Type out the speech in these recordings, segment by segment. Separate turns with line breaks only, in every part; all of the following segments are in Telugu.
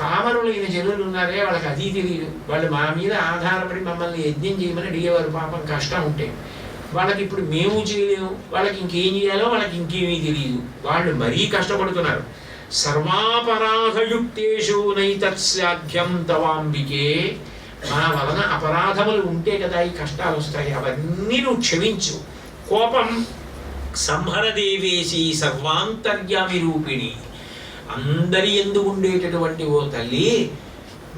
పామరులైన జనులు ఉన్నారే వాళ్ళకి అది తెలియదు వాళ్ళు మా మీద ఆధారపడి మమ్మల్ని యజ్ఞం చేయమని అడిగేవారు పాపం కష్టం ఉంటే. వాళ్ళకి ఇప్పుడు మేము చేయలేము వాళ్ళకి ఇంకేం చేయాలో వాళ్ళకి ఇంకేమీ తెలియదు. వాళ్ళు మరీ కష్టపడుతున్నారు. సర్వాపరాధయుక్తేషు నైతత్సాధ్యం తవాంబికే. మా వలన అపరాధములు ఉంటే కదా ఈ కష్టాలు వస్తాయి. అవన్నీ నువ్వు క్షమించు. కోపం సంహరదేవేసి సర్వాంతర్యామి రూపిణి అందరి ఎందు ఉండేటటువంటి ఓ తల్లి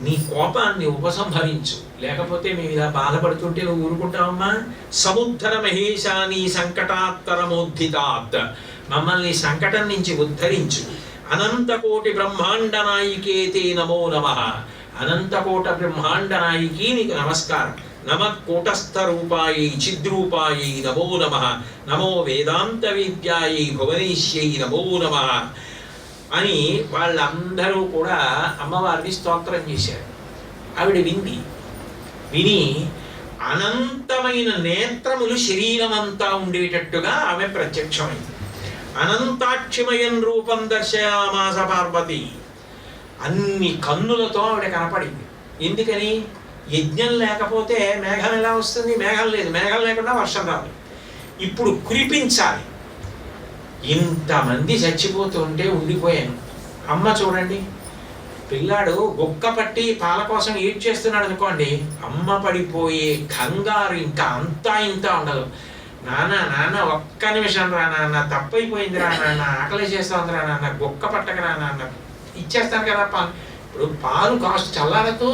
నీ కోపాన్ని ఉపసంహరించు. లేకపోతే మేము ఇలా బాధపడుతుంటే నువ్వు ఊరుకుంటావమ్మా సముద్ధర మహేశాని సంకటాత్తరమోద్ధితాత్ మమ్మల్ని సంకటం నుంచి ఉద్ధరించు. అనంతకోటి బ్రహ్మాండ నాయికేతే నమో నమ. అనంతకోట బ్రహ్మాండ నాయికి నీకు నమస్కారం. నమ కూటస్థ రూపాయై చిద్రూపాయై నమో నమ. నమో వేదాంత విద్యాయై భువనేశ్యై నమో నమ. అని వాళ్ళందరూ కూడా అమ్మవారిని స్తోత్రం చేశారు. ఆవిడ వింది విని అనంతమైన నేత్రములు శరీరమంతా ఉండేటట్టుగా ఆమె ప్రత్యక్షమైంది. అనంతాక్షిమయం రూపం దర్శయామాస పార్వతి. అన్ని కన్నులతో ఆవిడ కనపడింది. ఎందుకని? యజ్ఞం లేకపోతే మేఘం ఎలా వస్తుంది? మేఘం లేదు. మేఘం లేకుండా వర్షం రాదు. ఇప్పుడు కురిపించాలి. ఇంతమంది చచ్చిపోతుంటే ఉండిపోయాను. అమ్మ చూడండి. పిల్లాడు ఒక్క పట్టి పాల కోసం ఏడ్ చేస్తున్నాడు అనుకోండి అమ్మ పడిపోయే కంగారు ఇంకా అంతా ఇంత ఉండదు. నాన్న నాన్న ఒక్క నిమిషం రా నాన్న తప్పైపోయింది రా నాన్న ఆకలి చేస్తుంది రా నాన్న గుక్క పట్టక రా నాన్న. ఇచ్చేస్తాను కదా పాలు ఇప్పుడు పాలు కాస్ట్ చల్లారదు.